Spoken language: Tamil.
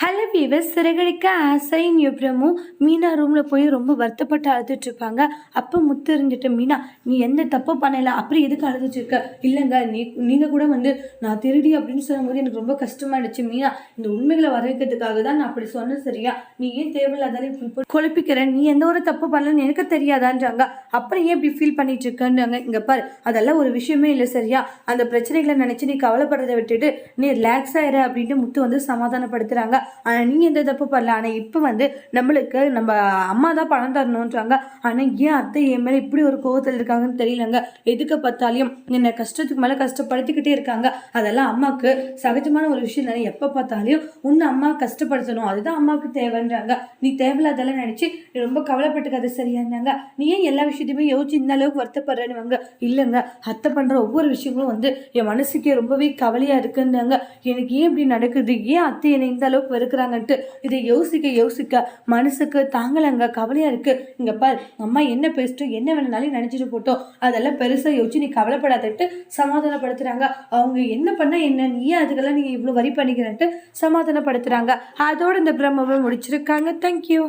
ஹலோ வீவர் சிறகடிக்க ஆசை பிரமு. மீனா ரூமில் போய் ரொம்ப வருத்தப்பட்டு அழுதுட்டு இருப்பாங்க. அப்போ முத்து இருந்துட்டு மீனா நீ எந்த தப்பு பண்ணல? அப்புறம் எதுக்கு அழுதுச்சிருக்க இல்லைங்க நீ நீங்கள் கூட வந்து நான் திருடி அப்படின்னு சொல்லும்போது எனக்கு ரொம்ப கஷ்டமாயிடுச்சு. மீனா இந்த உண்மைகளை வரவேற்கிறதுக்காக தான் நான் அப்படி சொன்னேன் சரியா? நீ ஏன் தேவையில்லாதாலும் இப்படி போட்டு குழப்பிக்கிற? நீ எந்த ஒரு தப்பு பண்ணலன்னு எனக்கு தெரியாதான்றாங்க. அப்புறம் ஏன் இப்படி ஃபீல் பண்ணிட்டு இருக்கேன்றாங்க? இங்கே பாரு அதெல்லாம் ஒரு விஷயமே இல்லை சரியா? அந்த பிரச்சனைகளை நினச்சி நீ கவலைப்படுறதை விட்டுட்டு நீ ரிலாக்ஸ் ஆயிரு அப்படின்ட்டு முத்து வந்து சமாதானப்படுத்துகிறாங்க நீங்கள் நீ எந்த தப்பு பண்ணல ஆனால் இப்போ வந்து நம்மளுக்கு நம்ம அம்மா தான் பணம் தரணுன்றாங்க ஆனால் ஏன் அத்தை என் மேலே இப்படி ஒரு கோவத்தில் இருக்காங்கன்னு தெரியலங்க. எதுக்கு பார்த்தாலையும் என்னை கஷ்டத்துக்கு மேலே கஷ்டப்படுத்திக்கிட்டே இருக்காங்க. அதெல்லாம் அம்மாவுக்கு சகஜமான ஒரு விஷயம் தானே. எப்போ பார்த்தாலையும் உன்னை அம்மா கஷ்டப்படுத்தணும். அதுதான் அம்மாவுக்கு தேவைன்றாங்க. நீ தேவையில்லாதெல்லாம் நினச்சி நீ ரொம்ப கவலைப்பட்டுக்காத சரியானாங்க. நீ ஏன் எல்லா விஷயத்தையுமே யோசிச்சு இந்த அளவுக்கு வருத்தப்படுறேன்னு வாங்க இல்லைங்க. அத்தை பண்ணுற ஒவ்வொரு விஷயங்களும் வந்து என் மனசுக்கே ரொம்பவே கவலையாக இருக்குன்னாங்க. எனக்கு ஏன் இப்படி நடக்குது? ஏன் அத்தை என்னை இந்த அளவுக்கு இருக்கிறாங்கன்ட்டு இதை யோசிக்க யோசிக்க மனசுக்கு தாங்கலங்க கவலையாக இருக்கு. இங்கே பார் அம்மா என்ன பேசிட்டோம் என்ன வேணுனாலும் நினச்சிட்டு போட்டோம் அதெல்லாம் பெருசாக யோசிச்சு நீ கவலைப்படாதட்டு சமாதானப்படுத்துறாங்க. அவங்க என்ன பண்ணால் என்ன நீ அதுக்கெல்லாம் நீ இவ்வளோ வரி பண்ணிக்கிறன்ட்டு சமாதானப்படுத்துறாங்க. அதோட இந்த பிரம்மவை முடிச்சிருக்காங்க. தேங்க்யூ